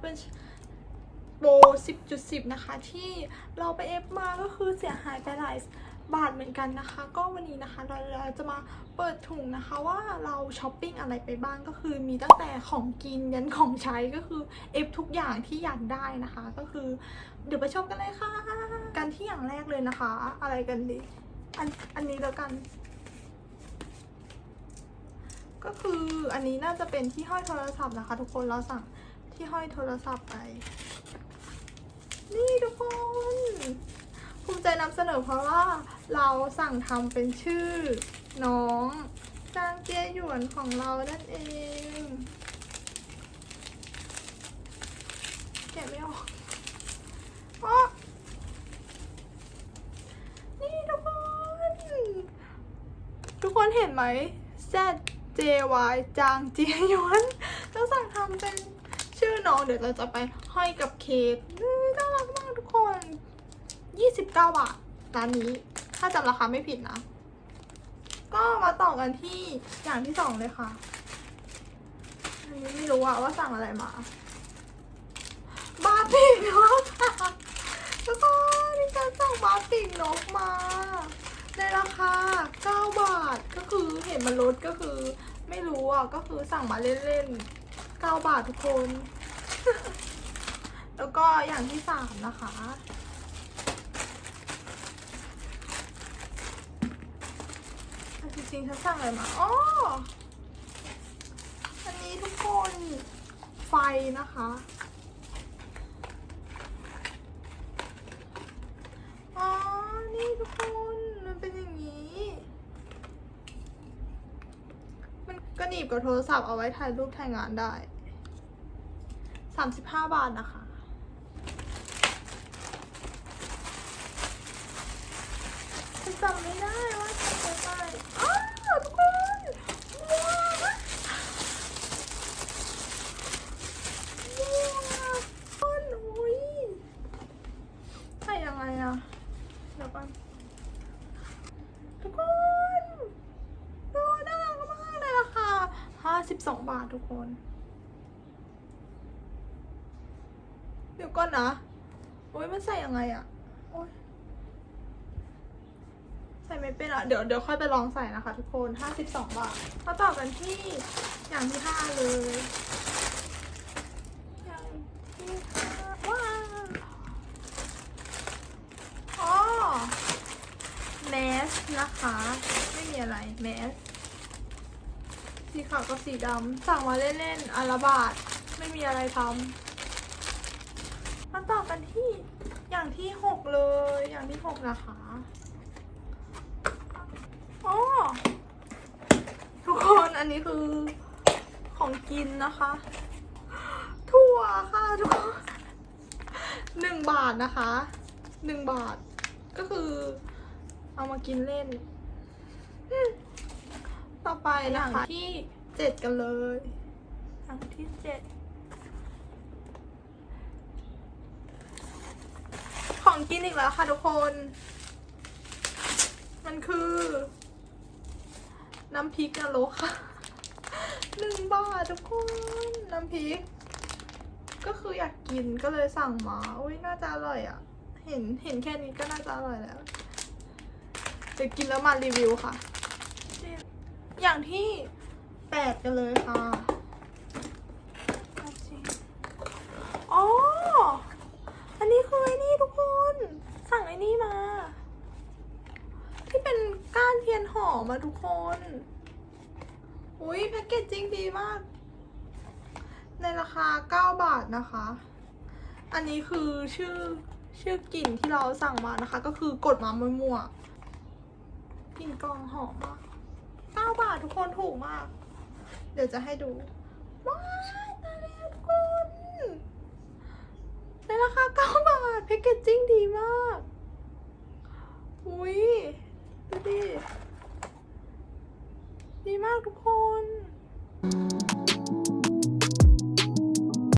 เป็นโปร10.10 นะคะ ที่เราไปเอฟมาก็คือเสียหายไปหลายบาทเหมือนกันนะคะ ก็วันนี้นะคะเราเราจะมาเปิดถุงนะคะว่าเราช้อปปิ้งอะไรไปบ้างก็คือมีตั้งแต่ของกินยันของใช้ก็คือเอฟทุกอย่างที่อยากได้นะคะ ก็คือเดี๋ยวไปชมกันเลยค่ะกันที่อย่างแรกเลยนะคะ อะไรกันดีอันอันนี้แล้วกัน ก็คืออันนี้น่าจะเป็นที่ห้อยโทรศัพท์นะคะ ทุกคนเราสั่ง ที่ห้อยโทรศัพท์ไป นี่ทุกคน ภูมิใจนำเสนอเพราะว่าเราสั่งทำเป็นชื่อ น้องจางเจียหยวนของเรานั่นเอง แกะไม่ออกอ๋อนี่ทุกคน ทุกคนเห็นไหม Z J Y จางเจียหยวนเราสั่งทำเป็น ชื่อน้องเดี๋ยวเราจะไปห้อยกับเค้กน่ารักมากทุกคน 29 บาทร้านนี้ถ้าจำราคาไม่ผิดนะ ก็มาต่อกันที่อย่างที่สองเลยค่ะไม่รู้อะว่าสั่งอะไรมา บาปีกนกค่ะทุกคนดิฉันสั่งบาปีกนกมา ในราคา 9 บาทก็คือเห็นมันลดก็คือ ไม่รู้อะก็คือสั่งมาเล่นๆ 9 บาททุกคน แล้วก็อย่างที่สามนะคะ จริงๆฉันสั่งอะไรมาอ๋ออันนี้ทุกคน ไฟนะคะ อ๋อ นี่ทุกคน มันเป็นอย่างนี้ มันก็หนีบกับโทรศัพท์เอาไว้ถ่ายรูปถ่ายงานได้ สามสิบห้าบาทนะคะจำไม่ได้ว่าฉันจะไปอ้าทุกคนว้าวว้าวคนอุ้ยใส่ยังไงอะเดี๋ยวก่อนทุกคนดูน่ารักมากเลยราคาห้าสิบสองบาททุกคน ดี๋ยวก่อนนะโอ้ยมันใส่ยังไงอะโอ้ยใส่ไม่เป็นอะเดี๋ยวเดี๋ยวค่อยไปลองใส่นะคะทุกคน52บสองบาทมาต่อกันที่อย่างที่5เลย อย่างที่ห้าว้าวอ๋อแมสนะคะ ไม่มีอะไรแมสสีขาวกับสีดำสั่งมาเล่นๆอันละบาทไม่มีอะไรทำ กันที่อย่างที่6เลย อย่างที่6นะคะอ๋อทุกคนอันนี้คือของกินนะคะ ถั่วค่ะทุกคนหนึ่งบาทนะคะหนึ่งบาท ก็คือ เอามากินเล่น ต่อไปนะคะที่เจ็ดกันเลยอย่างที่เจ็ด ของกินอีกแล้วค่ะทุกคน มันคือ น้ำพริกนรกค่ะหนึ่งบาททุกคน น้ำพริก ก็คืออยากกินก็เลยสั่งมาอุ้ยน่าจะอร่อยอะ่ะ เห็นเห็นแค่นี้ก็น่าจะอร่อยแล้วเดี๋ยวกินแล้วมารีวิวค่ะ อย่างที่แปดกันเลยค่ะเอาสิอ๋อ อันนี้คือไอ้นี่ทุกคน สั่งไอ้นี่มา ที่เป็นก้านเทียนห อมมาทุกคน อุ้ยแพ็กเกจจริงดีมาก ในราคา 9 บาทนะคะ อันนี้คือชื่อชื่อกลิ่นที่เราสั่งมานะคะ ก็คือกดมามั่วๆกลิ่นกองหอมมาก9บาททุกคนถูกมาก เดี๋ยวจะให้ดู ว้าวตายแล้วทุกคนในราคา 9 บาทแพ็กเกจจิ้งดีมาก อุ้ยดูดิ ดีมากทุกคน